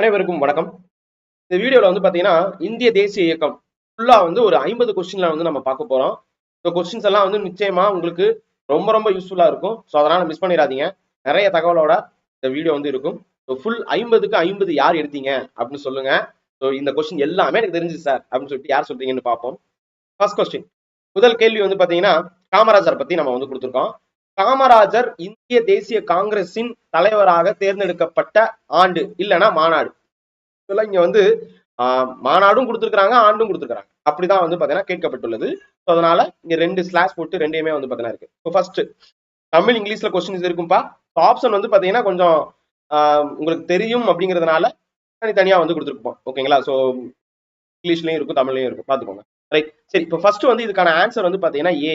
அனைவருக்கும் வணக்கம். இந்த வீடியோல வந்து பாத்தீங்கன்னா இந்திய தேசிய இயக்கம் ஃபுல்லா வந்து ஒரு ஐம்பது கொஸ்டின்ல வந்து நம்ம பார்க்க போறோம். இந்த கொஸ்டின்ஸ் எல்லாம் வந்து நிச்சயமா உங்களுக்கு ரொம்ப ரொம்ப யூஸ்ஃபுல்லா இருக்கும். ஸோ அதனால மிஸ் பண்ணிடாதீங்க. நிறைய தகவலோட இந்த வீடியோ வந்து இருக்கும். ஸோ ஃபுல் ஐம்பதுக்கு ஐம்பது யார் எடுத்தீங்க அப்படின்னு சொல்லுங்க. ஸோ இந்த கொஸ்டின் எல்லாமே எனக்கு தெரிஞ்சு சார் அப்படின்னு சொல்லிட்டு யார் சொல்றீங்கன்னு பார்ப்போம். ஃபர்ஸ்ட் கொஸ்டின் முதல் கேள்வி வந்து பாத்தீங்கன்னா காமராஜர் பத்தி நம்ம வந்து கொடுத்துருக்கோம். காமராஜர் இந்திய தேசிய காங்கிரஸின் தலைவராக தேர்ந்தெடுக்கப்பட்ட ஆண்டு இல்லைன்னா மாநாடு. இதெல்லாம் இங்க வந்து ஆஹ், மாநாடும் கொடுத்துருக்காங்க ஆண்டும் கொடுத்துருக்காங்க அப்படிதான் வந்து பாத்தீங்கன்னா கேட்கப்பட்டுள்ளது. ஸோ அதனால இங்க ரெண்டு ஸ்லாஷ் போட்டு ரெண்டையுமே வந்து பாத்தீங்கன்னா இருக்கு. இப்போ ஃபர்ஸ்ட் தமிழ் இங்கிலீஷ்ல கொஸ்டின்ஸ் இருக்கும்பா. ஆப்ஷன் வந்து பாத்தீங்கன்னா கொஞ்சம் ஆஹ், உங்களுக்கு தெரியும் அப்படிங்கிறதுனால தனித்தனியா வந்து கொடுத்துருப்போம். ஓகேங்களா ஸோ இங்கிலீஷ்லயும் இருக்கும் தமிழ்லயும் இருக்கும். பாத்துக்கோங்க. ரைட் சரி இப்போ ஃபர்ஸ்ட் வந்து இதுக்கான ஆன்சர் வந்து பாத்தீங்கன்னா ஏ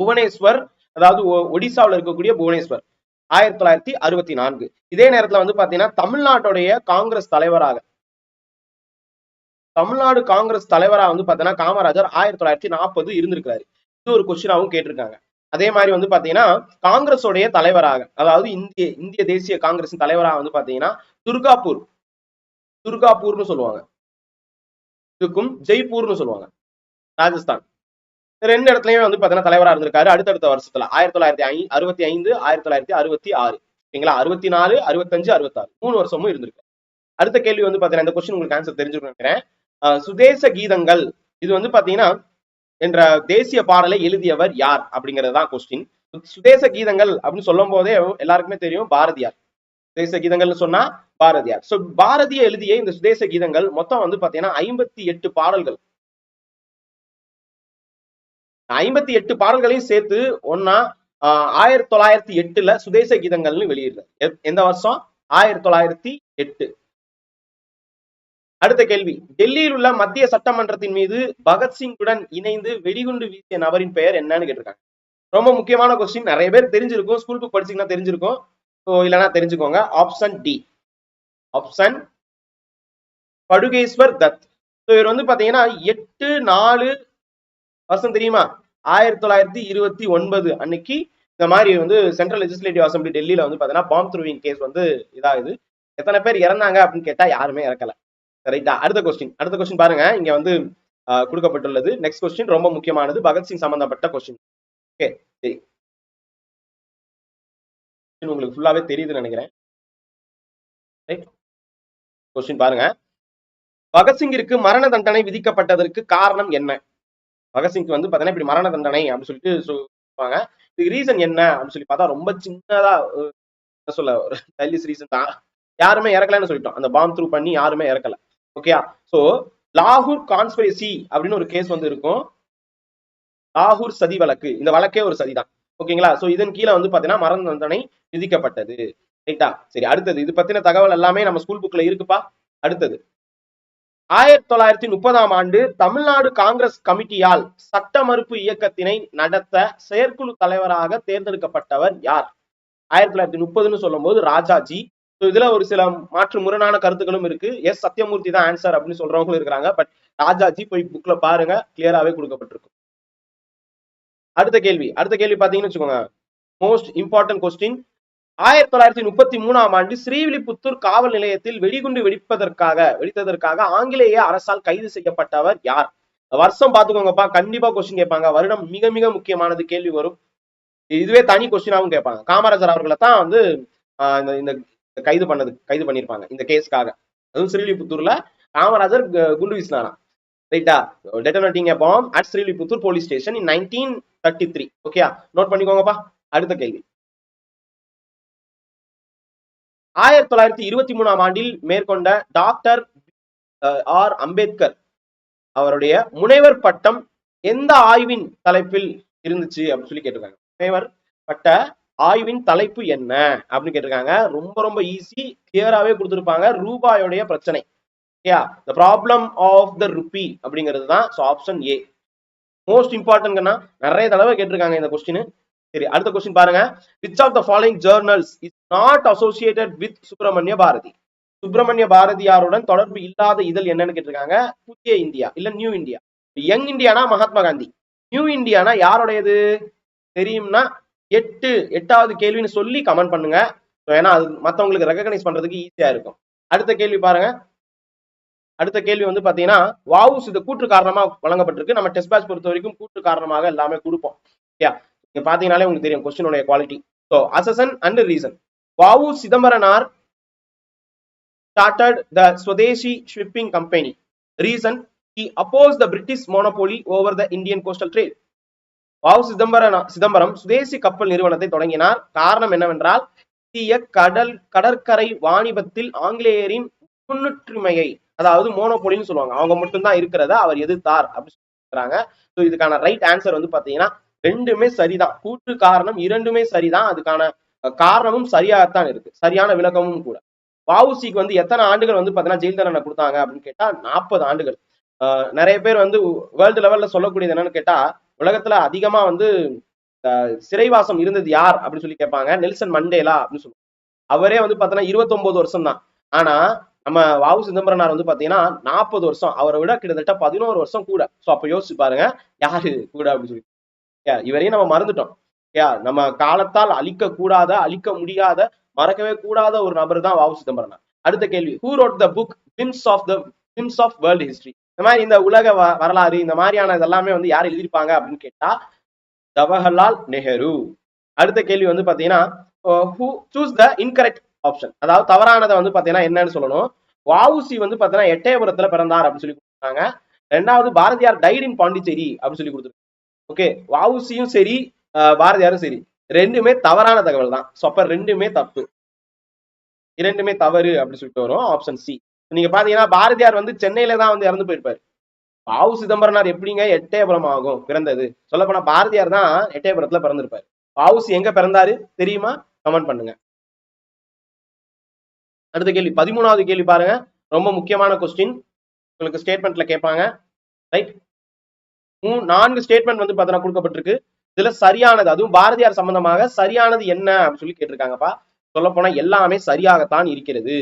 புவனேஸ்வர் அதாவது ஒ- ஒடிசாவுல இருக்கக்கூடிய புவனேஸ்வர் ஆயிரத்தி தொள்ளாயிரத்தி அறுபத்தி நான்கு. இதே நேரத்துல வந்து பாத்தீங்கன்னா தமிழ்நாட்டுடைய காங்கிரஸ் தலைவராக தமிழ்நாடு காங்கிரஸ் தலைவரா வந்து பாத்தீங்கன்னா காமராஜர் ஆயிரத்தி தொள்ளாயிரத்தி நாற்பது இருந்திருக்காரு இது ஒரு கொஸ்டினாவும் கேட்டிருக்காங்க. அதே மாதிரி வந்து பாத்தீங்கன்னா காங்கிரஸோடைய தலைவராக அதாவது இந்திய இந்திய தேசிய காங்கிரஸின் தலைவராக வந்து பாத்தீங்கன்னா துர்காப்பூர். துர்காப்பூர்னு சொல்லுவாங்க. இதுக்கும் ஜெய்ப்பூர்னு சொல்லுவாங்க. ராஜஸ்தான். ரெண்டு இடத்துலயுமே வந்து பாத்தீங்கன்னா தலைவரா இருந்திருக்காரு. அடுத்தடுத்த வருஷத்துல ஆயிரத்தி தொள்ளாயிரத்தி ஐ அறுபத்தி ஐந்து ஆயிரத்தி தொள்ளாயிரத்தி அறுபத்தி ஆறு. சரிங்களா அறுபத்தி நாலு அறுபத்தஞ்சு அறுபத்தாறு. மூணு வருஷமும் இருந்திருக்கு. அடுத்த கேள்வி வந்து பாத்தீங்கன்னா இந்த கொஸ்டின் உங்களுக்கு ஆன்சர் தெரிஞ்சுக்கணும் நினைக்கிறேன். சுதேச கீதங்கள். இது வந்து பாத்தீங்கன்னா என்ற தேசிய பாடலை எழுதியவர் யார்? அப்படிங்கிறது தான் கொஸ்டின் சுதேச கீதங்கள் அப்படின்னு சொல்லும் போதே எல்லாருக்குமே தெரியும் பாரதியார். சுதேச கீதங்கள்னு சொன்னா பாரதியார். சோ பாரதிய எழுதிய இந்த சுதேச கீதங்கள் மொத்தம் வந்து பாத்தீங்கன்னா ஐம்பத்தி எட்டு பாடல்கள். ஐம்பத்தி எட்டு பாடல்களையும் சேர்த்து ஒன்னா ஆயிரத்தி தொள்ளாயிரத்தி எட்டுல சுதேச கீதங்கள்னு வெளியிடுறார். எந்த வருஷம்? ஆயிரத்தி தொள்ளாயிரத்தி எட்டு. அடுத்த கேள்வி. டெல்லியில் உள்ள மத்திய சட்டமன்றத்தின் மீது பகத்சிங்குடன் இணைந்து வெடிகுண்டு வீசிய நபரின் பெயர் என்னன்னு கேட்டிருக்காங்க. ரொம்ப முக்கியமான கொஸ்டின் நிறைய பேர் தெரிஞ்சிருக்கும். ஸ்கூல் புக் படிச்சீங்கன்னா தெரிஞ்சிருக்கும். ஸோ இல்லைன்னா தெரிஞ்சுக்கோங்க. ஆப்ஷன் டி ஆப்ஷன் படுகேஸ்வர் தத். ஸோ இவர் வந்து பாத்தீங்கன்னா எட்டு நாலு வருஷம் தெரியுமா? ஆயிரத்தி தொள்ளாயிரத்தி இருபத்தி ஒன்பது அன்னைக்கு இந்த மாதிரி வந்து சென்ட்ரல் லெஜிஸ்லேட்டிவ் அசம்பிளி டெல்லியில வந்து பாத்தீங்கன்னா பாம் த்ரூவிங் கேஸ் வந்து இதாகுது. எத்தனை பேர் இறந்தாங்க அப்படின்னு கேட்டா யாருமே இறக்கல. ரைட்டா அடுத்த கொஸ்டின் அடுத்த கொஸ்டின் பாருங்க. இங்க வந்து கொடுக்கப்பட்டுள்ளது. நெக்ஸ்ட் கொஸ்டின் ரொம்ப முக்கியமானது. பகத்சிங் சம்பந்தப்பட்ட கொஸ்டின் ஓகே சரி. உங்களுக்கு ஃபுல்லாவே தெரியுதுன்னு நினைக்கிறேன். கொஸ்டின் பாருங்க. பகத்சிங்கிற்கு மரண தண்டனை விதிக்கப்பட்டதற்கு காரணம் என்ன? பகத்சிங்க்கு வந்து பாத்தீங்கன்னா இப்படி மரண தண்டனை அப்படின்னு சொல்லிட்டு சொல்லுவாங்க. இதுக்கு ரீசன் என்ன அப்படின்னு சொல்லி பார்த்தா ரொம்ப சின்னதா என்ன சொல்ல ஒரு சைல்டிஷ் ரீசன் தான். யாருமே இறக்கலன்னு சொல்லிட்டோம். அந்த பாம் த்ரூ பண்ணி யாருமே இறக்கல. ஓகேயா ஸோ லாகூர் கான்ஸ்பிரசி அப்படின்னு ஒரு கேஸ் வந்து இருக்கும். லாகூர் சதி வழக்கு. இந்த வழக்கே ஒரு சதிதான் ஓகேங்களா சோ இதன் கீழே வந்து பாத்தீங்கன்னா மரண தண்டனை விதிக்கப்பட்டது. ரைட்டா சரி அடுத்தது. இது பத்தின தகவல் எல்லாமே நம்ம ஸ்கூல் புக்ல இருக்குப்பா. அடுத்தது. ஆயிரத்தி தொள்ளாயிரத்தி முப்பதாம் ஆண்டு தமிழ்நாடு காங்கிரஸ் கமிட்டியால் சட்ட மறுப்பு இயக்கத்தினை நடத்த செயற்குழு தலைவராக தேர்ந்தெடுக்கப்பட்டவர் யார்? ஆயிரத்தி தொள்ளாயிரத்தி முப்பதுன்னு சொல்லும் போது ராஜாஜி இதுல ஒரு சில மாற்று முரணான கருத்துக்களும் இருக்கு. எஸ். சத்யமூர்த்தி தான் ஆன்சர் அப்படின்னு சொல்றவங்களும் இருக்கிறாங்க. பட் ராஜாஜி போய் புக்ல பாருங்க. கிளியராவே கொடுக்கப்பட்டிருக்கும். அடுத்த கேள்வி. அடுத்த கேள்வி பாத்தீங்கன்னு வச்சுக்கோங்க. மோஸ்ட் இம்பார்ட்டன்ட் கொஸ்டின் ஆயிரத்தி தொள்ளாயிரத்தி முப்பத்தி மூணாம் ஆண்டு ஸ்ரீவில்லிபுத்தூர் காவல் நிலையத்தில் வெடிகுண்டு வெடிப்பதற்காக வெடித்ததற்காக ஆங்கிலேய அரசால் கைது செய்யப்பட்டவர் யார்? வருஷம் பாத்துக்கோங்கப்பா கண்டிப்பா கொஸ்டின் கேட்பாங்க. வருடம் மிக மிக முக்கியமானது கேள்வி வரும். இதுவே தனி கொஸ்டினாவும் கேட்பாங்க. காமராஜர் அவர்களை தான் வந்து ஆஹ், இந்த இந்த கைது பண்ணது கைது பண்ணிருப்பாங்க இந்த கேஸ்க்காக. அதுவும் ஸ்ரீவில்லிபுத்தூர்ல காமராஜர் கு- குண்டு வீசினாராம். ரைட்டா? Detonating bomb at Srivilliputhur police station in nineteen thirty three. Okay note பண்ணிக்கோங்கப்பா. அடுத்த கேள்வி. ஆயிரத்தி தொள்ளாயிரத்தி இருபத்தி மூணாம் ஆண்டில் மேற்கொண்ட டாக்டர் ஆர். அம்பேத்கர் அவருடைய முனைவர் பட்டம் எந்த ஆய்வின் தலைப்பில் இருந்துச்சு அப்படின்னு சொல்லி கேட்டிருக்காங்க. முனைவர் பட்ட ஆய்வின் தலைப்பு என்ன அப்படின்னு கேட்டிருக்காங்க. ரொம்ப ரொம்ப ஈஸி கிளியராகவே கொடுத்துருப்பாங்க. ரூபாயோடைய பிரச்சனை. ஓகேயா the problem of the rupee அப்படிங்கிறது தான். ஸோ ஆப்ஷன் ஏ மோஸ்ட் இம்பார்ட்டன்ட்னா நிறைய தடவை கேட்டிருக்காங்க இந்த கொஸ்டின் சரி அடுத்த கொஸ்டின் பாருங்க. Which of the following journals is not associated with Subramania Bharathi? Subramania பாரதியாருடன் தொடர்பு இல்லாத இதழ் என்னன்னு கேட்டிருக்காங்க. புதிய இந்தியா இல்ல நியூ இந்தியா யங் இந்தியானா மகாத்மா காந்தி. நியூ இந்தியானா யாருடையது? தெரியும்னா எட்டு எட்டாவது கேள்வின்னு சொல்லி கமெண்ட் பண்ணுங்க. ஏன்னா அது மத்தவங்களுக்கு ரெகனைஸ் பண்றதுக்கு ஈஸியா இருக்கும். அடுத்த கேள்வி பாருங்க. அடுத்த கேள்வி வந்து பாத்தீங்கன்னா வாவுஸ் இது கூற்று காரணமா வழங்கப்பட்டிருக்கு. நம்ம டெஸ்ட் பேட்ச் பொறுத்த வரைக்கும் கூற்று காரணமாக எல்லாமே கொடுப்போம். ஓகே பாத்தீங்கன்னாலே உங்களுக்கு தெரியும் கொஸ்டினுடைய quality so assertion and reason Va U Chidambaranar started the Swadeshi shipping company. Reason he opposed the British monopoly over the Indian coastal trade. வாவு சிதம்பரம் சிதம்பரம் சுதேசி கப்பல் நிறுவனத்தை தொடங்கினார். காரணம் என்னவென்றால் இந்திய கடல் கடற்கரை வாணிபத்தில் ஆங்கிலேயரின் முன்னுற்றுமையை அதாவது மோனோபோலின்னு சொல்லுவாங்க. அவங்க மட்டும்தான் இருக்கிறத அவர் எதிர்த்தார் அப்படின்னு சொல்றாங்க. ஸோ இதுக்கான ரைட் ஆன்சர் வந்து பாத்தீங்கன்னா ரெண்டுமே சரிதான். கூற்று காரணம் இரண்டுமே சரிதான். அதுக்கான காரணமும் சரியாகத்தான் இருக்கு. சரியான விளக்கமும் கூட. வஉசிக்கு வந்து எத்தனை ஆண்டுகள் வந்து பாத்தீங்கன்னா ஜெயில் தண்டனை கொடுத்தாங்க அப்படின்னு கேட்டா நாற்பது ஆண்டுகள். ஆஹ் நிறைய பேர் வந்து வேர்ல்டு லெவல்ல சொல்லக்கூடியது என்னன்னு கேட்டா உலகத்துல அதிகமா வந்து ஆஹ் சிறைவாசம் இருந்தது யார் அப்படின்னு சொல்லி கேட்பாங்க. நெல்சன் மண்டேலா அப்படின்னு சொல்லுவாங்க. அவரே வந்து பாத்தீங்கன்னா 29 வருஷம் தான் ஆனா நம்ம வாவு சிதம்பரனார் வந்து பாத்தீங்கன்னா நாற்பது வருஷம். அவரை விட கிட்டத்தட்ட பதினோரு வருஷம் கூட. சோ அப்ப யோசிச்சு பாருங்க யாரு கூட அப்படின்னு சொல்லி. இவரையும் நம்ம மறந்துட்டோம். யா நம்ம காலத்தால் அழிக்க கூடாத அழிக்க முடியாத மறக்கவே கூடாத ஒரு நபர் தான் வாவு சிதம்பரனார். அடுத்த கேள்வி. Who wrote the book beams of the beams of world history இந்த மாதிரி இந்த உலக வரலாறு இந்த மாதிரியான இதெல்லாமே வந்து யார் எழுதியிருப்பாங்க அப்படின்னு கேட்டா ஜவஹர்லால் நெஹ்ரு அடுத்த கேள்வி வந்து பாத்தீங்கன்னா who choose the incorrect option அதாவது தவறானதை வந்து பாத்தீங்கன்னா என்னன்னு சொல்லணும். வாவுசி வந்து பாத்தீங்கன்னா எட்டயபுரத்துல பிறந்தார் அப்படின்னு சொல்லி கொடுத்துருக்காங்க. ரெண்டாவது பாரதியார் டைட் இன் பாண்டிச்சேரி அப்படின்னு சொல்லி கொடுத்துருக்காங்க. ஓகே வஉசியும் சரி பாரதியாரும் சரி ரெண்டுமே தவறான தகவல் தான் ஸோ அப்ப ரெண்டுமே தப்பு. இரண்டுமே தவறு அப்படின்னு சொல்லிட்டு வரும் ஆப்ஷன் சி நீங்க பாத்தீங்கன்னா பாரதியார் வந்து சென்னையில தான் வந்து இறந்து போயிருப்பாரு. பாவு சிதம்பரனார் எப்படிங்க எட்டயபுரம் ஆகும் பிறந்தது. சொல்ல போனா பாரதியார் தான் எட்டயபுரத்துல பிறந்திருப்பாரு. பாவுசி எங்க பிறந்தாரு தெரியுமா? கமெண்ட் பண்ணுங்க. அடுத்த கேள்வி பதிமூணாவது கேள்வி பாருங்க. ரொம்ப முக்கியமான கொஸ்டின் உங்களுக்கு ஸ்டேட்மெண்ட்ல கேட்பாங்க. ரைட் நான்கு ஸ்டேட்மெண்ட் வந்து பாத்தீங்கன்னா கொடுக்கப்பட்டிருக்கு. இதுல சரியானது அதுவும் பாரதியார் சம்பந்தமாக சரியானது என்ன அப்படின்னு சொல்லி கேட்டிருக்காங்கப்பா. சொல்ல போனா எல்லாமே சரியாகத்தான் இருக்கிறது.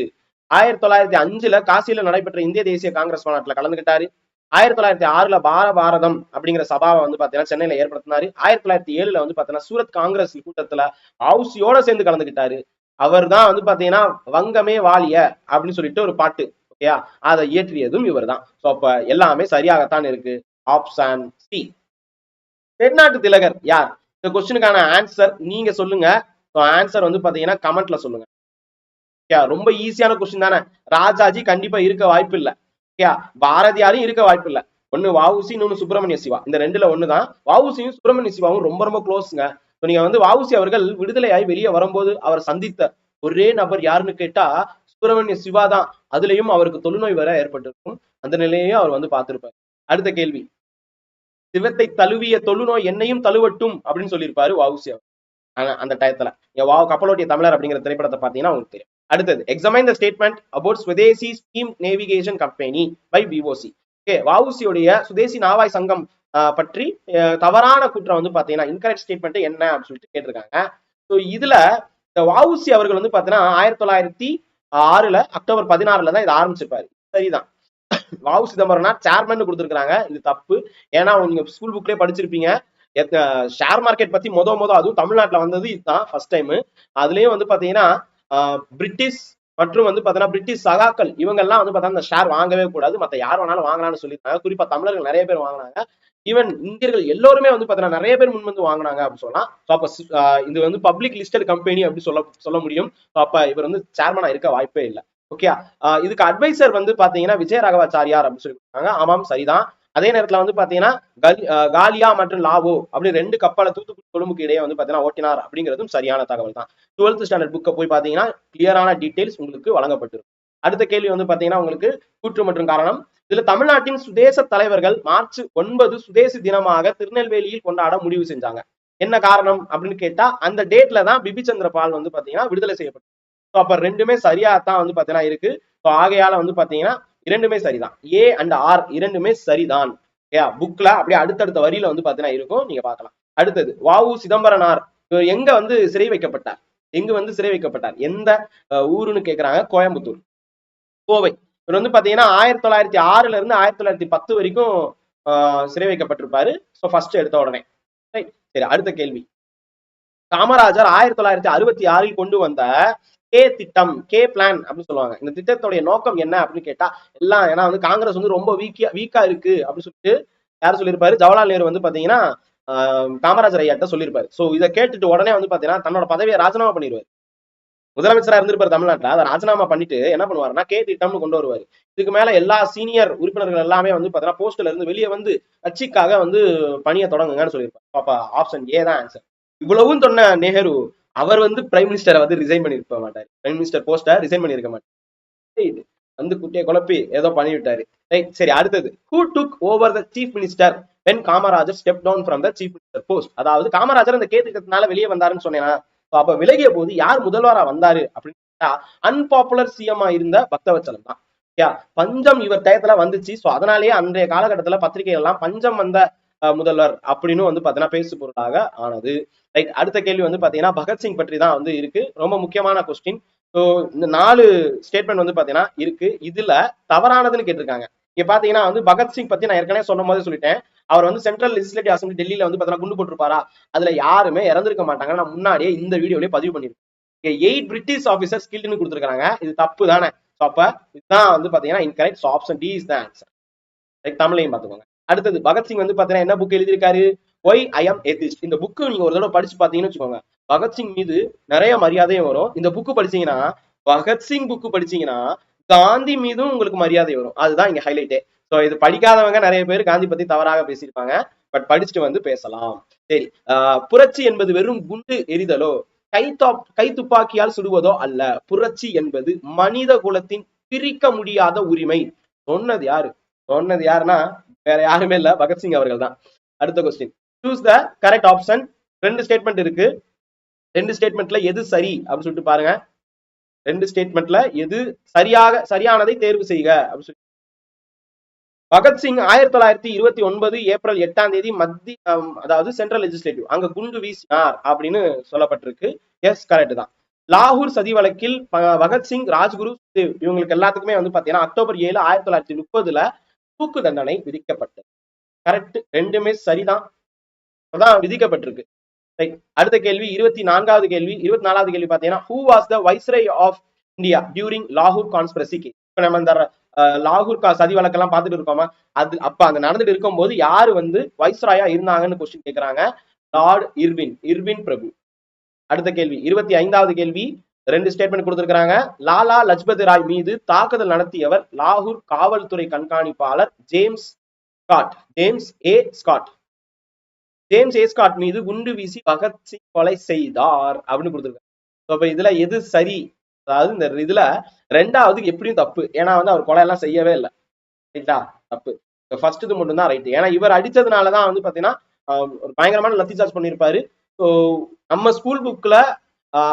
ஆயிரத்தி தொள்ளாயிரத்தி அஞ்சுல காசியில நடைபெற்ற இந்திய தேசிய காங்கிரஸ் மாநாட்டில் கலந்துகிட்டாரு. ஆயிரத்தி தொள்ளாயிரத்தி ஆறுல பார பாரதம் அப்படிங்கிற சபாவை வந்து பாத்தீங்கன்னா சென்னையில ஏற்படுத்தினாரு. ஆயிரத்தி தொள்ளாயிரத்தி ஏழுல வந்து பாத்தீங்கன்னா சூரத் காங்கிரஸ் கூட்டத்துல ஹவுசியோட சேர்ந்து கலந்துகிட்டாரு. அவர் தான் வந்து பாத்தீங்கன்னா வங்கமே வாலிய அப்படின்னு சொல்லிட்டு ஒரு பாட்டு ஓகேயா அதை இயற்றியதும் இவர் தான் ஸோ அப்ப எல்லாமே சரியாகத்தான் இருக்கு. ஆப்ஷன் சி தென்னாட்டு திலகர் யார்? இந்த கொஸ்டினுக்கான ஆன்சர் நீங்க சொல்லுங்க. ஆன்சர் வந்து பாத்தீங்கன்னா கமெண்ட்ல சொல்லுங்க. ஓகே ரொம்ப ஈஸியான கொஸ்டின் தானே. ராஜாஜி கண்டிப்பா இருக்க வாய்ப்பு இல்லை ஓகே பாரதியாரும் இருக்க வாய்ப்பு இல்ல ஒண்ணு வஉசி இன்னொன்னு சுப்பிரமணிய சிவா. இந்த ரெண்டுல ஒண்ணுதான். வஉசியும் சுப்பிரமணிய சிவாவும் ரொம்ப ரொம்ப க்ளோஸ்ங்க நீங்க வந்து வஉசி அவர்கள் விடுதலையாகி வெளியே வரும்போது அவர் சந்தித்த ஒரே நபர் யாருன்னு கேட்டா சுப்பிரமணிய சிவா தான். அதுலயும் அவருக்கு தொழுநோய் வேற ஏற்பட்டிருக்கும். அந்த நிலையையும் அவர் வந்து பார்த்திருப்பார். அடுத்த கேள்வி. சிவத்தை தழுவிய தொழுநோய் என்னையும் தழுவட்டும் அப்படின்னு சொல்லியிருப்பாரு வாவுசி அவர். அந்த டயத்துல. இங்க கப்பலோட்டிய தமிழர் அப்படிங்கிற திரைப்படத்தை பாத்தீங்கன்னா உங்களுக்கு தெரியும். அடுத்தது examine the statement about Swadeshi scheme navigation company by VOC okay வஉசியுடைய Swadeshi Navai Sangam ஆஹ், பற்றி தவறான குற்றம் வந்து பாத்தீங்கன்னா இன்கரெக்ட் ஸ்டேட்மெண்ட் என்ன அப்படின்னு சொல்லிட்டு கேட்டிருக்காங்க. ஸோ இதுல இந்த வாவுசி அவர்கள் வந்து பாத்தீங்கன்னா ஆயிரத்தி தொள்ளாயிரத்தி ஆறுல அக்டோபர் பதினாறுல தான் இதை ஆரம்பிச்சிருப்பாரு. சரிதான். வாவு சிதம்பரம்னா சேர்மன் கொடுத்துருக்காங்க இது தப்பு. ஏன்னா நீங்க ஸ்கூல் புக்லயே படிச்சிருப்பீங்க. ஷேர் மார்க்கெட் பத்தி மொத மொத அதுவும் தமிழ்நாட்டுல வந்தது இதுதான் ஃபர்ஸ்ட் டைம் அதுலயும் வந்து பாத்தீங்கன்னா ஆஹ், பிரிட்டிஷ் மற்றும் வந்து பாத்தீங்கன்னா பிரிட்டிஷ் சகாக்கள் இவங்க எல்லாம் வந்து பாத்தீங்கன்னா இந்த ஷேர் வாங்கவே கூடாது. மத்த யார் வேணாலும் வாங்கலாம்னு சொல்லியிருக்காங்க. குறிப்பா தமிழர்கள் நிறைய பேர் வாங்கினாங்க. ஈவன் இந்தியர்கள் எல்லோருமே வந்து பாத்தீங்கன்னா நிறைய பேர் முன் வந்து வாங்கினாங்க அப்படின்னு சொல்லலாம். ஸோ அப்ப இது வந்து பப்ளிக் லிஸ்டட் கம்பெனி அப்படின்னு சொல்ல சொல்ல முடியும். அப்ப இவர் வந்து சேர்மனா இருக்க வாய்ப்பே இல்லை. ஓகே இதுக்கு அட்வைசர் வந்து பாத்தீங்கன்னா விஜயராகவாச்சாரியார் அப்படின்னு சொல்லியிருக்காங்க ஆமாம் சரிதான். அதே நேரத்துல வந்து பாத்தீங்கன்னா காலியா மற்றும் லாவோ அப்படி ரெண்டு கப்பலை தூத்துக்குடி கொழும்புக்கு இடையே வந்து பாத்தீங்கன்னா ஓட்டினார் அப்படிங்கிறதும் சரியான தகவல் தான். டுவெல்த் ஸ்டாண்டர்ட் புக்கை போய் பாத்தீங்கன்னா கிளியரான டீடைல்ஸ் உங்களுக்கு வழங்கப்பட்டிருக்கும். அடுத்த கேள்வி வந்து பாத்தீங்கன்னா உங்களுக்கு கூற்று மற்றும் காரணம். இதுல தமிழ்நாட்டின் சுதேச தலைவர்கள் மார்ச் ஒன்பது சுதேசி தினமாக திருநெல்வேலியில் கொண்டாட முடிவு செஞ்சாங்க. என்ன காரணம் அப்படின்னு கேட்டா அந்த டேட்ல தான் பிபிச்சந்திர பால் வந்து பாத்தீங்கன்னா விடுதலை செய்யப்பட்டது. அப்ப ரெண்டுமே சரியா தான் வந்து பாத்தீங்கன்னா இருக்கு. ஸோ ஆகையால வந்து பாத்தீங்கன்னா இரண்டுமே சரிதான். ஏ அண்ட் ஆர் இரண்டுமே சரிதான். ஓகே புக்ல அப்படியே அடுத்தடுத்த வரியில வந்து பாத்தீங்கன்னா இருக்கும். நீங்க பாக்கலாம் அடுத்தது வாவு சிதம்பரனார். இவர் எங்க வந்து சிறை வைக்கப்பட்டார்? எங்க வந்து சிறை வைக்கப்பட்டார்? எந்த ஊருன்னு கேக்குறாங்க? கோயம்புத்தூர். கோவை. இவர் வந்து பாத்தீங்கன்னா ஆயிரத்தி தொள்ளாயிரத்தி ஆறுல இருந்து ஆயிரத்தி தொள்ளாயிரத்தி பத்து வரைக்கும் ஆஹ், சிறை வைக்கப்பட்டிருப்பாரு. ஸோ ஃபர்ஸ்ட் எடுத்த உடனே. சரி அடுத்த கேள்வி. காமராஜர் ஆயிரத்தி தொள்ளாயிரத்தி அறுபத்தி ஆறில் கொண்டு வந்த கே திட்டம் கே பிளான் அப்படின்னு சொல்லுவாங்க. இந்த திட்டத்துடைய நோக்கம் என்ன அப்படின்னு கேட்டா எல்லாம் ஏன்னா வந்து காங்கிரஸ் வந்து ரொம்ப வீக்கா வீக்கா இருக்கு அப்படின்னு சொல்லிட்டு யார் சொல்லியிருப்பாரு? ஜவஹர்லால் நேரு வந்து பாத்தீங்கன்னா ஆஹ் காமராஜர் ஐயாட்ட சொல்லியிருப்பாரு. சோ இதை கேட்டுட்டு உடனே வந்து பாத்தீங்கன்னா தன்னோட பதவியை ராஜினாமா பண்ணிருவாரு. முதலமைச்சரா இருந்திருப்பாரு தமிழ்நாட்டில். அதை ராஜினாமா பண்ணிட்டு என்ன பண்ணுவாருன்னா கே திட்டம்னு கொண்டு வருவாரு. இதுக்கு மேல எல்லா சீனியர் உறுப்பினர்கள் எல்லாமே வந்து பாத்தீங்கன்னா போஸ்ட்ல இருந்து வெளியே வந்து கட்சிக்காக வந்து பணியை தொடங்குங்கன்னு சொல்லியிருப்பாரு. பாப்பா ஆப்ஷன் ஏ தான் ஆன்சர் இவ்வளவும் சொன்ன நேரு அவர் வந்து பிரைம் மினிஸ்டரை வந்து ரிசைன் பண்ணிருக்க மாட்டார். பிரைம் மினிஸ்டர் போஸ்டை ரிசைன் பண்ணிருக்க மாட்டார். வந்து குட்டியை குழப்பி ஏதோ பண்ணி விட்டாரு ரைட் சரி அடுத்தது. Who took over the chief minister when Kamarajar step down from the chief minister post அதாவது காமராஜர் அந்த கேட்டுக்கிறதுனால வெளியே வந்தாருன்னு சொன்னேன்னா அப்ப விலகிய போது யார் முதல்வரா வந்தாரு அப்படின்னு கேட்டா அன்பாப்புலர் சிஎம்மா இருந்த பக்தவச்சலம் தான். பஞ்சம் இவர் டயத்துல வந்துச்சு. சோ அதனாலேயே அன்றைய காலகட்டத்துல பத்திரிகைகள் எல்லாம் பஞ்சம் வந்த முதல்வர் அப்படின்னு வந்து பாத்தீங்கன்னா பேசு பொருளாக ஆனது. ரைட் அடுத்த கேள்வி வந்து பாத்தீங்கன்னா பகத்சிங் பற்றி தான் வந்து இருக்கு. ரொம்ப முக்கியமான கொஸ்டின் ஸோ இந்த நாலு ஸ்டேட்மெண்ட் வந்து பாத்தீங்கன்னா இருக்கு. இதுல தவறானதுன்னு கேட்டிருக்காங்க. இங்க பாத்தீங்கன்னா வந்து பகத்சிங் பத்தி நான் ஏற்கனவே சொன்ன சொல்லிட்டேன். அவர் வந்து சென்ட்ரல் லெஜிஸ்லேட்டிவ் அசம்பிளி டெல்லியில வந்து பாத்தீங்கன்னா குண்டு போட்டிருப்பாரா? அதுல யாருமே இறந்திருக்க மாட்டாங்க நான் முன்னாடியே இந்த வீடியோலயே பதிவு பண்ணிருக்கேன் எயிட் பிரிட்டிஷ் ஆஃபீஸர்ஸ் ஸ்கில்டுன்னு கொடுத்துருக்காங்க இது தப்பு தானே? ஸோ அப்ப இதுதான் வந்து பாத்தீங்கன்னா incorrect so option D is தான் ஆன்சர் லைக் தமிழையும் பாத்துக்கோங்க அடுத்தது பகத்சிங் வந்து பாத்தீங்கன்னா என்ன புக் எழுதியிருக்காரு? ஒய் ஐ எம் எத்திஸ்ட் இந்த புக்கு நீங்க ஒரு தடவை படிச்சு பாத்தீங்கன்னு வச்சுக்கோங்க. பகத்சிங் மீது நிறைய மரியாதையும் வரும். இந்த புக்கு படிச்சீங்கன்னா பகத்சிங் புக்கு படிச்சீங்கன்னா காந்தி மீதும் உங்களுக்கு மரியாதை வரும். அதுதான் இங்க ஹைலைட்டே ஸோ இது படிக்காதவங்க நிறைய பேர் காந்தி பத்தி தவறாக பேசியிருப்பாங்க. பட் படிச்சுட்டு வந்து பேசலாம். சரி ஆஹ் புரட்சி என்பது வெறும் குண்டு எரிதலோ கைத்தா கை துப்பாக்கியால் சுடுவதோ அல்ல. புரட்சி என்பது மனித குலத்தின் பிரிக்க முடியாத உரிமை. சொன்னது யாரு? சொன்னது யாருன்னா வேற யாருமே இல்ல. பகத்சிங் அவர்கள் தான் அடுத்த question choose the correct option ரெண்டு ஸ்டேட்மெண்ட் இருக்கு. ரெண்டு ஸ்டேட்மெண்ட்ல எது சரி அப்படின்னு சொல்லிட்டு பாருங்க. ரெண்டு ஸ்டேட்மெண்ட்ல எது சரியாக சரியானதை தேர்வு செய்க அப்படின்னு சொல்லி. பகத்சிங் ஆயிரத்தி தொள்ளாயிரத்தி இருபத்தி ஒன்பது ஏப்ரல் எட்டாம் தேதி மத்திய அதாவது சென்ட்ரல் லெஜிஸ்லேட்டிவ் அங்க குண்டு வீசினார் அப்படின்னு சொல்லப்பட்டிருக்கு. எஸ் கரெக்ட் தான். லாகூர் சதி வழக்கில் பகத்சிங் ராஜ்குரு இவங்களுக்கு எல்லாத்துக்குமே வந்து பாத்தீங்கன்னா அக்டோபர் ஏழு ஆயிரத்தி தொள்ளாயிரத்தி முப்பதுல தூக்கு தண்டனை விதிக்கப்பட்டது. கரெக்ட் ரெண்டுமே சரிதான். அதான் விதிக்கப்பட்டிருக்கு. அடுத்த கேள்வி இருபத்தி நான்காவது கேள்வி இருபத்தி நாலாவது கேள்வி பாத்தீங்கன்னா who was the viceroy of India during லாகூர் கான்ஸ்பிரசி இப்ப நம்ம இந்த லாகூர் சதி வழக்கெல்லாம் பார்த்துட்டு இருக்கோமா? அது அப்ப அந்த நடந்துட்டு இருக்கும்போது யாரு வந்து வைஸ்ராயா இருந்தாங்கன்னு கொஸ்டின் கேக்குறாங்க? லார்ட் இர்வின் இர்வின் பிரபு அடுத்த கேள்வி இருபத்தி ஐந்தாவது கேள்வி ரெண்டு ஸ்டேட்மெண்ட் கொடுத்திருக்கிறாங்க. லாலா லஜ்பதி ராய் மீது தாக்குதல் நடத்தியவர் லாகூர் காவல்துறை கண்காணிப்பாளர் James Scott. James A Scott. James A Scott மீது குண்டு வீசி பகத்சிங் கொலை செய்தார் அப்படின்னு கொடுத்துருக்காங்க. அப்ப இதுல எது சரி? அதாவது இந்த இதுல ரெண்டாவது எப்படியும் தப்பு. ஏன்னா வந்து அவர் கொலை எல்லாம் செய்யவே இல்லை. ரைட்டா? தப்பு. ஃபர்ஸ்ட் இது மட்டும் தான் ரைட் ஏன்னா இவர் அடிச்சதுனாலதான் வந்து பாத்தீங்கன்னா ஒரு பயங்கரமான லத்தி சார்ஜ் பண்ணியிருப்பாரு. ஸோ நம்ம ஸ்கூல் புக்ல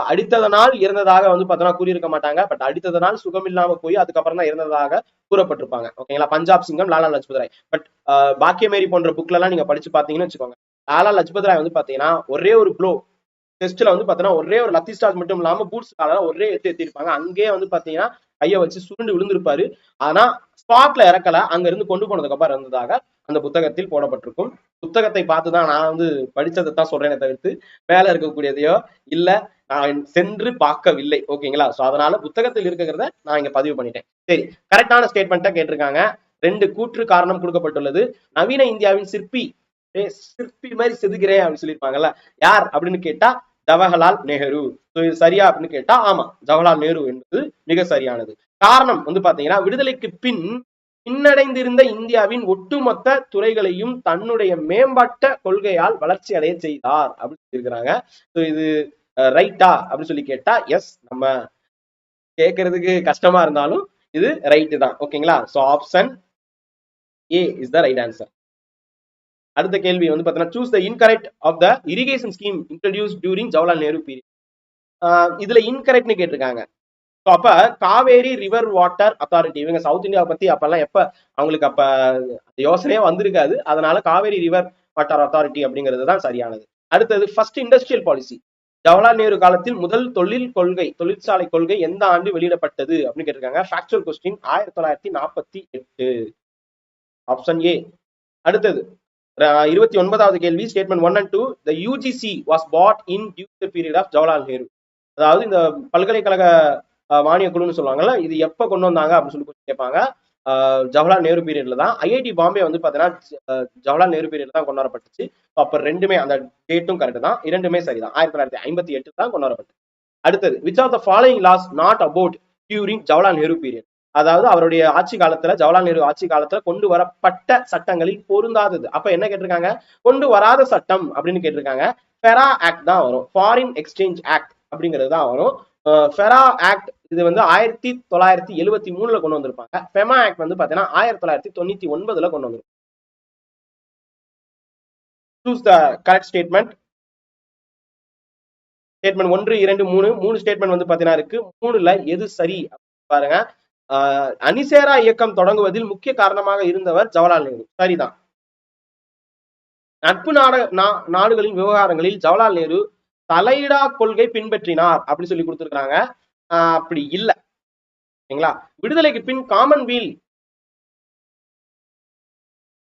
அடித்ததனால் இறந்ததாக வந்து பார்த்தோம்னா கூறியிருக்க மாட்டாங்க. பட் அடித்ததனால் சுகம் இல்லாம போய் அதுக்கப்புறம் தான் இறந்ததாக கூறப்பட்டிருப்பாங்க. ஓகேங்களா பஞ்சாப் சிங்கம் லாலா லஜ்பத் ராய். பட் பாக்கியமேரி போன்ற புக்ல எல்லாம் நீங்க படிச்சு பாத்தீங்கன்னு வச்சுக்கோங்க. லாலா லஜ்பத் ராய் வந்து பாத்தீங்கன்னா ஒரே ஒரு ப்ளோ டெஸ்ட்ல வந்து பாத்தீங்கன்னா ஒரே ஒரு லத்தி ஸ்டார்ஸ் மட்டும் இல்லாம பூட்ஸ் காலால ஒரே எத்தி எத்திருப்பாங்க. அங்கேயே வந்து பாத்தீங்கன்னா கையை வச்சு சுருண்டு விழுந்திருப்பாரு. ஆனா ஸ்பாட்ல இறக்கல. அங்க இருந்து கொண்டு போனதுக்கு அப்புறம் இருந்ததாக அந்த புத்தகத்தில் போடப்பட்டிருக்கும். புத்தகத்தை பார்த்து தான் நான் வந்து படிச்சதை தான் சொல்றேனே தவிர்த்து மேல இருக்கக்கூடியதையோ இல்ல நான் சென்று பார்க்கவில்லை. ஓகேங்களா? சோ அதனால புத்தகத்தில் இருக்கிறத நான் இங்க பதிவு பண்ணிட்டேன். சரி கரெக்டான ஸ்டேட்மெண்ட்டா கேட்டிருக்காங்க. ரெண்டு கூற்று காரணம் கொடுக்கப்பட்டுள்ளது. நவீன இந்தியாவின் சிற்பி சிற்பி மாதிரி செதுக்கிறேன் அப்படின்னு சொல்லியிருப்பாங்கல்ல. யார் அப்படின்னு கேட்டா ஜவஹர்லால் நேரு. ஸோ இது சரியா அப்படின்னு கேட்டா ஆமா ஜவஹர்லால் நேரு என்பது மிக சரியானது. காரணம் வந்து பாத்தீங்கன்னா விடுதலைக்கு பின் பின்னடைந்திருந்த இந்தியாவின் ஒட்டுமொத்த துறைகளையும் தன்னுடைய மேம்பட்ட கொள்கையால் வளர்ச்சி அடைய செய்தார் அப்படின்னு சொல்லியிருக்கிறாங்க. ஸோ இது ரைட்டா அப்படின்னு சொல்லி கேட்டா எஸ் நம்ம கேட்கறதுக்கு கஷ்டமா இருந்தாலும் இது ரைட்டு தான். ஓகேங்களா? So option A is the right answer அடுத்த கேள்வி வந்து பார்த்தீங்கன்னா choose the incorrect of the irrigation scheme introduce during Jawaharlal Nehru period இதுல இன்கரெக்ட்னு கேட்டிருக்காங்க. அப்ப காவேரி ரிவர் வாட்டர் அத்தாரிட்டி இவங்க சவுத் இந்தியாவை பத்தி அப்பெல்லாம் எப்ப அவங்களுக்கு அப்ப யோசனையே வந்திருக்காது. அதனால காவேரி ரிவர் வாட்டர் அத்தாரிட்டி அப்படிங்கிறது தான் சரியானது. அடுத்தது first industrial policy Jawaharlal Nehru காலத்தில் முதல் தொழில் கொள்கை தொழிற்சாலை கொள்கை எந்த ஆண்டு வெளியிடப்பட்டது அப்படின்னு கேட்டிருக்காங்க? ஃபேக்சுவல் கொஸ்டின் ஆயிரத்தி தொள்ளாயிரத்தி நாற்பத்தி எட்டு. ஆப்ஷன் ஏ அடுத்தது இருபத்தி ஒன்பதாவது கேள்வி statement one and two the UGC was brought in due the period of Jawaharlal Nehru. அதாவது இந்த பல்கலைக்கழக மானிய குழுன்னு சொல்லுவாங்கல்ல இது எப்ப கொண்டு வந்தாங்க அப்படின்னு சொல்லி கேட்பாங்க. ஜவஹர்லால் நேரு பீரியட்ல தான். ஐஐடி பாம்பே வந்து பாத்தீங்கன்னா ஜவஹர்லால் நேரு பீரியட்ல தான் கொண்டு வரப்பட்டுச்சு அப்ப ரெண்டுமே அந்த டேட்டும் கரெக்ட் தான். இரண்டுமே சரிதான். ஆயிரத்தி தொள்ளாயிரத்தி ஐம்பத்தி எட்டு தான் கொண்டு வரப்பட்டது அடுத்தது which of the following laws not about during Jawaharlal Nehru period அதாவது அவருடைய ஆட்சி காலத்துல ஜவஹர்லால் நேரு ஆட்சி காலத்துல கொண்டு வரப்பட்ட சட்டங்களில் பொருந்தாதது. அப்ப என்ன கேட்டிருக்காங்க? கொண்டு வராத சட்டம் அப்படின்னு கேட்டிருக்காங்க. ஃபெரா ஆக்ட் தான் வரும். ஃபாரின் எக்ஸ்சேஞ்ச் ஆக்ட் அப்படிங்கிறது தான் வரும். ஃபெரா ஆக்ட் இது வந்து ஆயிரத்தி தொள்ளாயிரத்தி எழுவத்தி மூணுல கொண்டு வந்திருப்பாங்க. ஃபெமா ஆக்ட் வந்து பாத்தீங்கன்னா ஆயிரத்தி தொள்ளாயிரத்தி தொண்ணூத்தி ஒன்பதுல கொண்டு வந்திருப்பாங்க choose the correct statement statement ஒன்று இரண்டு மூணு. மூணு ஸ்டேட்மெண்ட் வந்து பாத்தீங்கன்னா இருக்கு. மூணுல எது சரி பாருங்க. ஆஹ் அணிசேரா இயக்கம் தொடங்குவதில் முக்கிய காரணமாக இருந்தவர் ஜவஹர்லால் நேரு. சரிதான். நட்பு நாட நா- நாடுகளின் விவகாரங்களில் ஜவஹர்லால் நேரு தலையிடா கொள்கை பின்பற்றினார் அப்படின்னு சொல்லி கொடுத்திருக்காங்க அப்படி இல்ல. சரிங்களா? விடுதலைக்கு பின் காமன்வீல்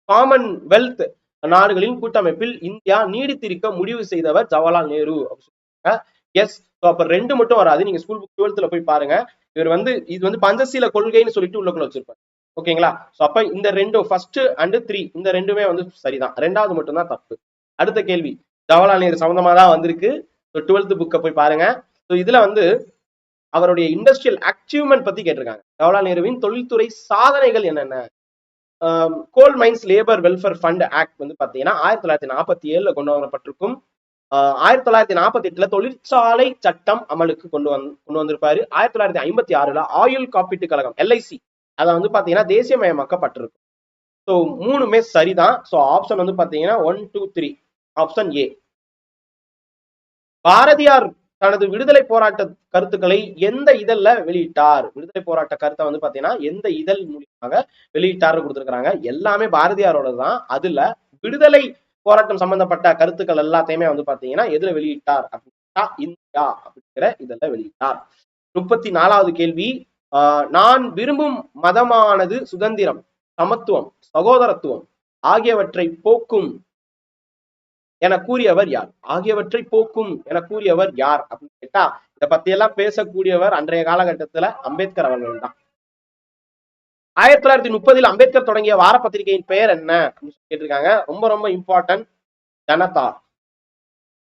காமன்வெல்த் நாடுகளின் கூட்டமைப்பில் இந்தியா நீடித்திருக்க முடிவு செய்தவர் ஜவஹர்லால் நேரு அப்படின்னு எஸ் அப்ப ரெண்டு மட்டும் வராது. நீங்க ஸ்கூல் புக் டுவெல்த்ல போய் பாருங்க. இவர் வந்து இது வந்து பஞ்சசீல கொள்கைன்னு சொல்லிட்டு உள்ளக்குள்ள வச்சிருப்பாரு. ஓகேங்களா? சோ அப்ப இந்த ரெண்டும் ஃபர்ஸ்ட் அண்ட் த்ரீ இந்த ரெண்டுமே வந்து சரிதான். ரெண்டாவது மட்டும் தான் தப்பு. அடுத்த கேள்வி. ஜவஹர்லால் நேரு சம்பந்தமா தான் வந்திருக்கு டுவெல்த் புக்கை போய் பாருங்க. ஸோ இதுல வந்து அவருடைய இண்டஸ்ட்ரியல் அச்சீவ்மெண்ட் பத்தி கேட்டிருக்காங்க. ஜவஹர்லால் நேருவின் தொழில்துறை சாதனைகள் என்னென்ன? Coal mines labour welfare fund act வந்து பாத்தீங்கன்னா ஆயிரத்தி தொள்ளாயிரத்தி நாற்பத்தி ஏழுல கொண்டு வரப்பட்டிருக்கும் ஆஹ் ஆயிரத்தி தொள்ளாயிரத்தி நாற்பத்தி எட்டுல தொழிற்சாலை சட்டம் அமலுக்கு கொண்டு வந்து கொண்டு வந்திருப்பாரு. ஆயிரத்தி தொள்ளாயிரத்தி ஐம்பத்தி ஆறுல ஆயுள் காப்பீட்டு கழகம் எல்ஐசி அதை வந்து பாத்தீங்கன்னா தேசியமயமாக்கப்பட்டிருக்கும் ஸோ மூணுமே சரிதான். ஸோ ஆப்ஷன் வந்து பாத்தீங்கன்னா one two three option A Bharathiyar தனது விடுதலை போராட்ட கருத்துக்களை எந்த இதழ்ல வெளியிட்டார்? விடுதலை போராட்ட கருத்தை வந்து பாத்தீங்கன்னா எந்த இதழ் மூலியமாக வெளியிட்டார்னு கொடுத்திருக்காங்க எல்லாமே பாரதியாரோட தான். அதுல விடுதலை போராட்டம் சம்பந்தப்பட்ட கருத்துக்கள் எல்லாத்தையுமே வந்து பாத்தீங்கன்னா எதுல வெளியிட்டார் அப்படின்னா இந்தியா அப்படிங்கிற இதழ்ல வெளியிட்டார். முப்பத்தி நாலாவது கேள்வி ஆஹ் நான் விரும்பும் மதமானது சுதந்திரம் சமத்துவம் சகோதரத்துவம் ஆகியவற்றை போக்கும் என கூறியவர் யார்? ஆகியவற்றை போக்கும் என கூறியவர் யார் அப்படின்னு கேட்டா இதை பத்தி எல்லாம் பேசக்கூடியவர் அன்றைய காலகட்டத்துல அம்பேத்கர் அவர்கள் தான் ஆயிரத்தி தொள்ளாயிரத்தி முப்பதில் அம்பேத்கர் தொடங்கிய வார பத்திரிகையின் பெயர் என்ன அப்படின்னு கேட்டிருக்காங்க. ரொம்ப ரொம்ப இம்பார்ட்டன்ட் ஜனதா.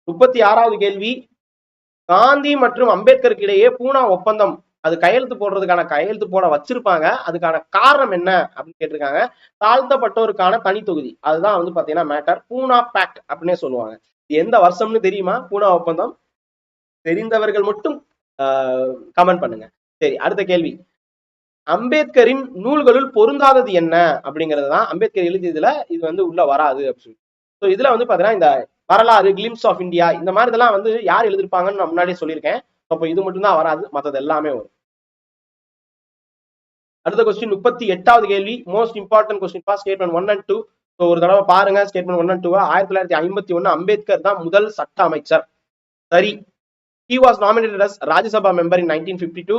முப்பத்தி ஆறாவது கேள்வி காந்தி மற்றும் அம்பேத்கருக்கு இடையே பூனா ஒப்பந்தம் அது கையெழுத்து போடுறதுக்கான கையெழுத்து போட வச்சிருப்பாங்க. அதுக்கான காரணம் என்ன அப்படின்னு கேட்டிருக்காங்க. தாழ்த்தப்பட்டோருக்கான தனி தொகுதி. அதுதான் வந்து பாத்தீங்கன்னா மேட்டர் பூனா பேக்ட் அப்படின்னே சொல்லுவாங்க. எந்த வருஷம்னு தெரியுமா? பூனா ஒப்பந்தம். தெரிந்தவர்கள் மட்டும் கமெண்ட் பண்ணுங்க. சரி அடுத்த கேள்வி. அம்பேத்கரின் நூல்களுள் பொருந்தாதது என்ன அப்படிங்கிறது தான் அம்பேத்கர் எழுதியதுல இது வந்து உள்ள வராது அப்படின்னு ஸோ இதுல வந்து பாத்தீங்கன்னா இந்த வரலாறு கிளிம்ஸ் ஆஃப் இந்தியா இந்த மாதிரி இதெல்லாம் வந்து யார் எழுதிருப்பாங்கன்னு நான் முன்னாடியே சொல்லியிருக்கேன். அப்போ இது மட்டும்தான் வராது மற்றது எல்லாமே வரும். அடுத்த கொஸ்டின் முப்பத்தி எட்டாவது கேள்வி. மோஸ்ட் இம்பார்ட்டன்ட் கொஸ்டின் பா statement one and two so ஒரு தடவை பாருங்க ஸ்டேட்மெண்ட் ஒன் அண்ட் டூ ஆயிரத்தி தொள்ளாயிரத்தி ஐம்பத்தி ஒன்று அம்பேத்கர் தான் முதல் சட்ட அமைச்சர். சரி. He was nominated as Rajya Sabha member in nineteen fifty two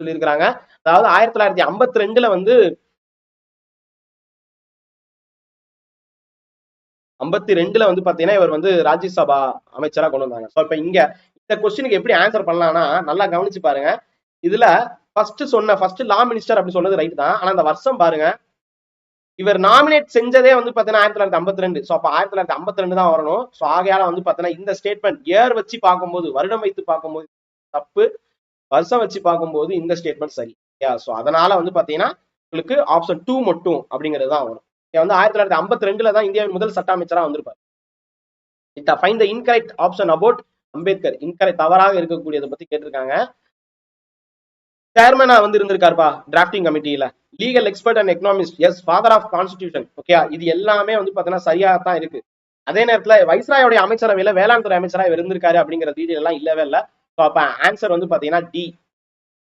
சொல்லியிருக்கிறாங்க. அதாவது ஆயிரத்தி தொள்ளாயிரத்தி ஐம்பத்தி ரெண்டுல வந்து ஐம்பத்தி ரெண்டுல வந்து பாத்தீங்கன்னா இவர் வந்து ராஜ்யசபா அமைச்சரா கொண்டு வந்தாங்க. ஸோ இப்ப இங்க இந்த கொஸ்டினுக்கு எப்படி ஆன்சர் பண்ணலாம்னா நல்லா கவனிச்சு பாருங்க. இதுல ஃபர்ஸ்ட் சொன்ன ஃபர்ஸ்ட் லா மினிஸ்டர் அப்படி சொன்னது ரைட் தான். ஆனா அந்த வருஷம் பாருங்க. இவர் நாமினேட் செஞ்சதே வந்து பாத்தீங்கன்னா ஆயிரத்தி தொள்ளாயிரத்தி ஐம்பத்தி ரெண்டு. ஸோ அப்ப ஆயிரத்தி தொள்ளாயிரத்தி ஐம்பத்தி ரெண்டு தான் வரணும். ஸோ ஆகையால வந்து பாத்தீங்கன்னா இந்த ஸ்டேட்மெண்ட் இயர் வச்சு பார்க்கும்போது வருடம் வைத்து பார்க்கும்போது தப்பு. வருஷம் வச்சு பார்க்கும்போது இந்த ஸ்டேட்மெண்ட் சரி. ஸோ அதனால வந்து பாத்தீங்கன்னா உங்களுக்கு ஆப்ஷன் டூ மட்டும் அப்படிங்கிறது தான் வரும். வந்து ஆயிரத்தி தொள்ளாயிரத்தி ஐம்பத்தி ரெண்டுல தான் இந்தியாவின் முதல் சட்ட அமைச்சராக வந்திருப்பார். It fine the incorrect option about Ambedkar. Incorrect தவறாக இருக்கக்கூடியதை பத்தி கேட்டிருக்காங்க. சேர்மனா வந்து இருந்திருக்காருப்பா drafting கமிட்டியில legal expert and economist as father of constitution okay இது எல்லாமே வந்து பாத்தீங்கன்னா சரியா தான் இருக்கு. அதே நேரத்துல வைஸ்ராயோடைய அமைச்சரவையில வேளாண் துறை அமைச்சரா இவர் இருந்திருக்காரு அப்படிங்கிற டீடைல் எல்லாம் இல்லவே இல்லை. ஸோ அப்ப ஆன்சர் வந்து பாத்தீங்கன்னா டி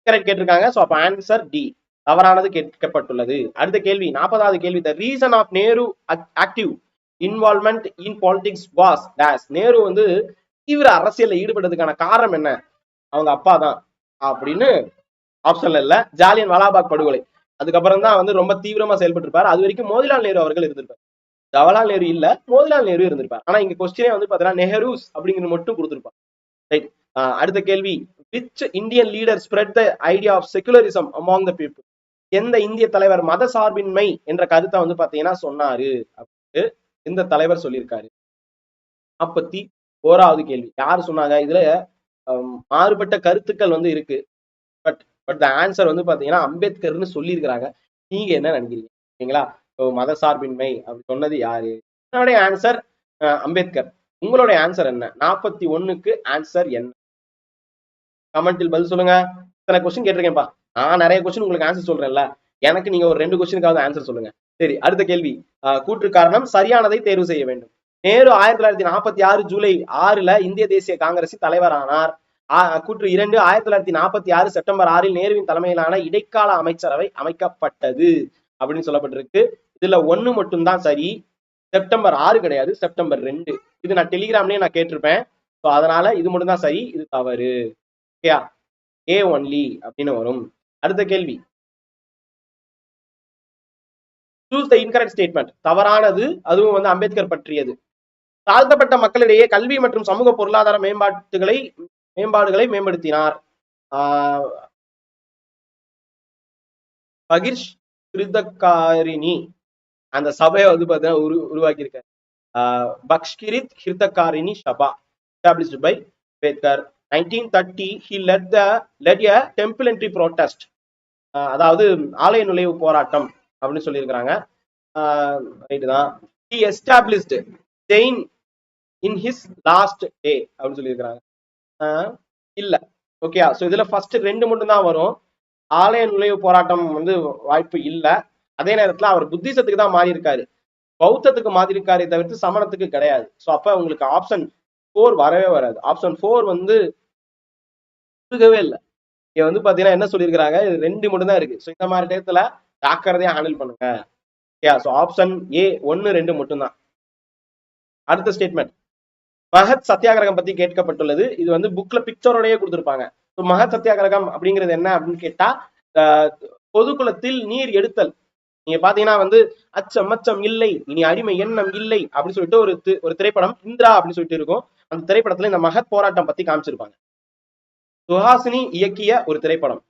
கரெக்ட் கேட்டிருக்காங்க. ஸோ அப்ப ஆன்சர் டி தவறானது கேட்கப்பட்டுள்ளது. அடுத்த கேள்வி நாற்பதாவது கேள்வி. The reason of Nehru active involvement in politics was days Nehru வந்து தீவிர அரசியல்ல ஈடுபட்டதுக்கான காரணம் என்ன? அவங்க அப்பா தான் அப்படின்னு ஆப்ஷன்ல இல்ல. ஜாலியன் வாலாபாக் படுகொலை. அதுக்கப்புறம் தான் வந்து ரொம்ப தீவிரமா செயல்பட்டு இருப்பாரு அது வரைக்கும் மோதிலால் நேரு அவர்கள் இருந்திருப்பார். ஜவஹர்லால் நேரு இல்ல மோதிலால் நேரு இருந்திருப்பார். ஆனா இங்க கொஸ்டினே வந்து பாத்தீங்கன்னா நெஹ்ரூஸ் அப்படிங்கிறது மட்டும் கொடுத்திருப்பார். ரைட் ஆஹ் அடுத்த கேள்வி. Which Indian leader spread the idea of secularism among the people எந்த இந்திய தலைவர் மத சார்பின்மை என்ற கருத்தை வந்து பாத்தீங்கன்னா சொன்னாரு. அப்படின்ட்டு இந்த தலைவர் சொல்லியிருக்காரு. நாற்பத்தி ஓராவது கேள்வி. யார் சொன்னாங்க? இதுல மாறுபட்ட கருத்துக்கள் வந்து இருக்கு. பட் பட் த ஆன்சர் வந்து பாத்தீங்கன்னா அம்பேத்கர்னு சொல்லியிருக்கிறாங்க. நீங்க என்ன நினைக்கிறீங்க? ஓகேங்களா மத சார்பின்மை அப்படி சொன்னது யாரு? என்னுடைய ஆன்சர் அம்பேத்கர். உங்களுடைய ஆன்சர் என்ன? நாற்பத்தி ஒண்ணுக்கு ஆன்சர் என்ன? கமெண்டில் பதில் சொல்லுங்க. இத்தனை கொஸ்டின் கேட்டிருக்கேன்ப்பா. நான் நிறைய கொஸ்டின் உங்களுக்கு ஆன்சர் சொல்றேன்ல. எனக்கு நீங்க ஒரு ரெண்டு கொஸ்டினுக்காவது ஆன்சர் சொல்லுங்க. சரி அடுத்த கேள்வி. ஆஹ் கூற்று காரணம் சரியானதை தேர்வு செய்ய வேண்டும். நேரு ஆயிரத்தி தொள்ளாயிரத்தி நாற்பத்தி ஆறு ஜூலை ஆறுல இந்திய தேசிய காங்கிரசின் தலைவரானார். கூற்று இரண்டு ஆயிரத்தி தொள்ளாயிரத்தி நாற்பத்தி ஆறு செப்டம்பர் ஆறில் நேருவின் தலைமையிலான இடைக்கால அமைச்சரவை அமைக்கப்பட்டது அப்படின்னு சொல்லப்பட்டிருக்கு. இதுல ஒண்ணு மட்டும்தான் சரி செப்டம்பர் ஆறு கிடையாது செப்டம்பர் ரெண்டு. இது நான் டெலிகிராம்லயே நான் கேட்டிருப்பேன். ஸோ அதனால இது மட்டும்தான் சரி இது தவறு. ஓகேயா? ஏ ஒன்லி அப்படின்னு வரும். அடுத்த கேள்வி. சூஸ் த இன்கரெக்ட் ஸ்டேட்மெண்ட் தவறானது அதுவும் வந்து அம்பேத்கர் பற்றியது. தாழ்த்தப்பட்ட மக்களிடையே கல்வி மற்றும் சமூக பொருளாதார மேம்பாட்டுகளை மேம்பாடுகளை மேம்படுத்தினார். ஆஹ் பகிர்ஷ் கிருதக்காரிணி அந்த சபையை வந்து பார்த்தீங்கன்னா உரு உருவாக்கியிருக்காரு. Bahishkrit Hitakarini Sabha established by Ambedkar nineteen thirty he led the led a temple entry protest அதாவது ஆலய நுழைவு போராட்டம் அப்படின்னு சொல்லியிருக்கிறாங்க. ரைட்டு தான். He established chain in his last day அப்படின்னு சொல்லியிருக்கிறாங்க. ஆஹ் இல்ல. ஓகே ஸோ இதுல ஃபர்ஸ்ட் ரெண்டு மட்டும் தான் வரும். ஆலய நுழைவு போராட்டம் வந்து வாய்ப்பு இல்ல. அதே நேரத்துல அவர் புத்திசத்துக்கு தான் மாறி இருக்காரு பௌத்தத்துக்கு மாறி இருக்காரே தவிர்த்து சமணத்துக்கு கிடையாது. ஸோ அப்ப உங்களுக்கு ஆப்ஷன் ஃபோர் வரவே வராது. ஆப்ஷன் ஃபோர் வந்து இருக்கவே இல்லை. இங்க வந்து பாத்தீங்கன்னா என்ன சொல்லியிருக்கிறாங்க? இது ரெண்டு மட்டும் தான் இருக்கு. ஸோ இந்த மாதிரி டயத்துல ஜாக்கிரதையா ஹேண்டில் பண்ணுங்க. ஓகே ஸோ ஆப்ஷன் ஏ ஒன்னு ரெண்டு மட்டும்தான். அடுத்த ஸ்டேட்மெண்ட் மகத் சத்தியாகிரகம் பத்தி கேட்கப்பட்டுள்ளது. இது வந்து புக்ல பிக்சரோடயே கொடுத்திருப்பாங்க. மகத் சத்தியாகிரகம் அப்படிங்கிறது என்ன அப்படின்னு கேட்டா ஆஹ் பொதுக்குளத்தில் நீர் எடுத்தல். நீங்க பாத்தீங்கன்னா வந்து அச்சம் அச்சம் இல்லை இனி அடிமை எண்ணம் இல்லை அப்படின்னு சொல்லிட்டு ஒரு ஒரு திரைப்படம் இந்திரா அப்படின்னு சொல்லிட்டு இருக்கும். அந்த திரைப்படத்துல இந்த மகத் போராட்டம் பத்தி காமிச்சிருப்பாங்க. சுஹாசினி இயக்கிய ஒரு திரைப்படம்.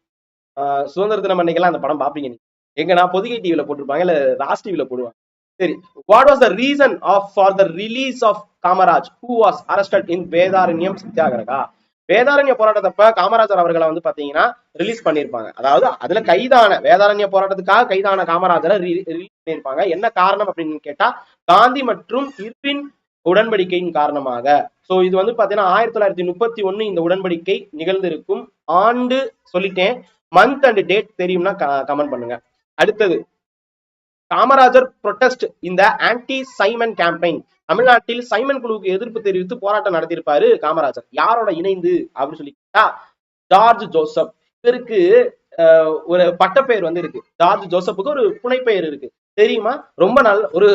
ஆஹ் சுதந்திர தினம் அன்னைக்கெல்லாம் அந்த படம் பாப்பீங்க நீங்க. எங்க நான் பொதிகை டிவில போட்டிருப்பாங்க இல்ல ராஸ் டிவில போடுவாங்க. சரி what was the reason of for the release of Kamaraj who was arrested in Vedaranyam satyagraha Vedaranya போராட்டத்தப்ப Kamarajar அவர்களை வந்து பாத்தீங்கன்னா ரிலீஸ் பண்ணியிருப்பாங்க. அதாவது அதுல கைதான வேதாரண்ய போராட்டத்துக்காக கைதான காமராஜரை ரிலீஸ் பண்ணியிருப்பாங்க. என்ன காரணம் அப்படின்னு கேட்டா காந்தி மற்றும் இர்வின் உடன்படிக்கையின் காரணமாக. சோ இது வந்து பாத்தீங்கன்னா ஆயிரத்தி தொள்ளாயிரத்தி முப்பத்தி ஒண்ணு இந்த உடன்படிக்கை நிகழ்ந்திருக்கும் ஆண்டு சொல்லிட்டேன். மந்த் அண்ட் டேட் தெரியும்னா கமெண்ட் பண்ணுங்க. அடுத்தது காமராஜர் புரொட்டஸ்ட் இந்த ஆன்டி சைமன் கேம்பெயின் தமிழ்நாட்டில் சைமன் குழுவுக்கு எதிர்ப்பு தெரிவித்து போராட்டம் நடத்தியிருப்பாரு காமராஜர். யாரோட இணைந்து அப்படின்னு சொல்லி கேட்டா ஜார்ஜ் ஜோசப். இவருக்கு ஒரு பட்டப்பெயர் வந்து இருக்கு. ஜார்ஜ் ஜோசப்புக்கு ஒரு புனைப்பெயர் இருக்கு. தெரியுமா? ரொம்ப நல்ல ஒரு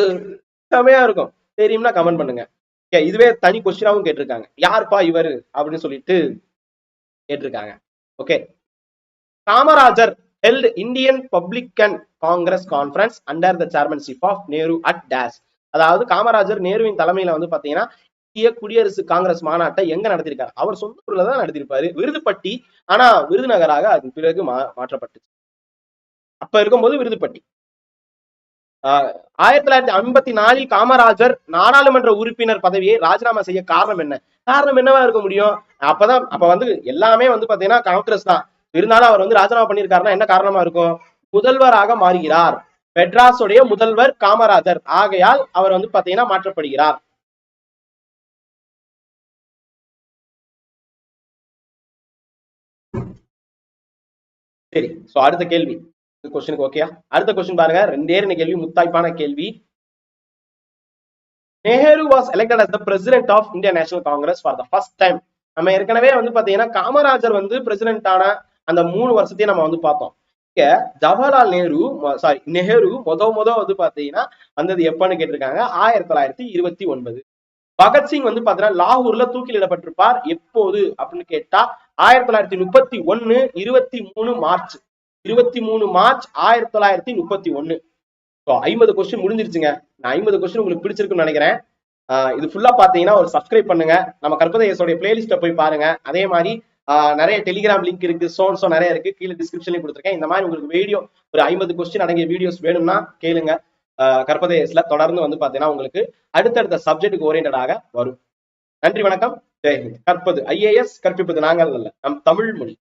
செமையா இருக்கும். தெரியும்னா கமெண்ட் பண்ணுங்க. ஓகே இதுவே தனி கொஸ்டினாவும் கேட்டிருக்காங்க. யாருப்பா இவரு? அப்படின்னு சொல்லிட்டு கேட்டிருக்காங்க. Okay Kamarajar held Indian republican congress conference under the chairmanship of Nehru at days அதாவது காமராஜர் நேருவின் தலைமையில வந்து பாத்தீங்கன்னா இந்திய குடியரசு காங்கிரஸ் மாநாட்டை எங்க நடத்திருக்காரு? அவர் சொந்த ஊர்ல தான் நடத்திருப்பாரு. விருதுப்பட்டி ஆனா விருதுநகராக அதன் பிறகு மா மாற்றப்பட்டுச்சு. அப்ப இருக்கும்போது விருதுப்பட்டி. ஆஹ் ஆயிரத்தி தொள்ளாயிரத்தி ஐம்பத்தி நாலில் காமராஜர் நாடாளுமன்ற உறுப்பினர் பதவியை ராஜினாமா செய்ய காரணம் என்ன? காரணம் என்னவா இருக்க முடியும்? அப்பதான் அப்ப வந்து எல்லாமே வந்து பாத்தீங்கன்னா காங்கிரஸ் தான். இருந்தாலும் அவர் வந்து ராஜினாமா பண்ணியிருக்காருன்னா என்ன காரணமா இருக்கும்? முதல்வராக மாறுகிறார். மெட்ராஸுடைய முதல்வர் காமராஜர். ஆகையால் அவர் வந்து பாத்தீங்கன்னா மாற்றப்படுகிறார். சரி சோ அடுத்த கேள்வி. கொஸ்டினுக்கு ஓகேயா அடுத்த கொஸ்டின் பாருங்க. ரெண்டே ரெண்டு கேள்வி முத்தாய்ப்பான கேள்வி. Nehru was elected as the president of Indian National Congress for the first time நம்ம ஏற்கனவே வந்து பாத்தீங்கன்னா காமராஜர் வந்து பிரசிடென்ட் ஆன அந்த மூணு வருஷத்தையும் நம்ம வந்து பார்த்தோம். ஜவஹர்லால் நேரு சாரி நெஹ்ரு முத முத வந்து பாத்தீங்கன்னா வந்தது எப்பன்னு கேட்டிருக்காங்க? ஆயிரத்தி தொள்ளாயிரத்தி இருபத்தி ஒன்பது. பகத்சிங் வந்து பாத்தீங்கன்னா லாகூர்ல தூக்கிலிடப்பட்டிருப்பார் எப்போது அப்படின்னு கேட்டா ஆயிரத்தி தொள்ளாயிரத்தி முப்பத்தி ஒன்னு இருபத்தி மூணு மார்ச். இருபத்தி மூணு மார்ச் ஆயிரத்தி தொள்ளாயிரத்தி முப்பத்தி ஒன்னு. ஐம்பது கொஸ்டின் முடிஞ்சிருச்சுங்க. நான் ஐம்பது கொஸ்டின் உங்களுக்கு பிடிச்சிருக்குன்னு நினைக்கிறேன். ஆஹ் இது ஃபுல்லா பாத்தீங்கன்னா ஒரு சப்ஸ்கிரைப் பண்ணுங்க. நம்ம கற்பதேசோடைய பிளேலிஸ்ட போய் பாருங்க. அதே மாதிரி நிறைய டெலிகிராம் லிங்க் இருக்கு சோன்ஸோ நிறைய இருக்கு. கீழே டிஸ்கிரிப்ஷன்லயும் கொடுத்துருக்கேன். இந்த மாதிரி உங்களுக்கு வீடியோ ஒரு ஐம்பது கொஸ்டின் அடங்கிய வீடியோஸ் வேணும்னா கேளுங்க. ஆஹ் தொடர்ந்து வந்து பாத்தீங்கன்னா உங்களுக்கு அடுத்தடுத்த சப்ஜெக்ட்டுக்கு ஓரியன்டாக வரும். நன்றி வணக்கம். ஜெய்ஹிந்த் கற்பது ஐஏஎஸ் கற்பிப்பது நாங்கள் அல்ல நம் தமிழ் மொழி.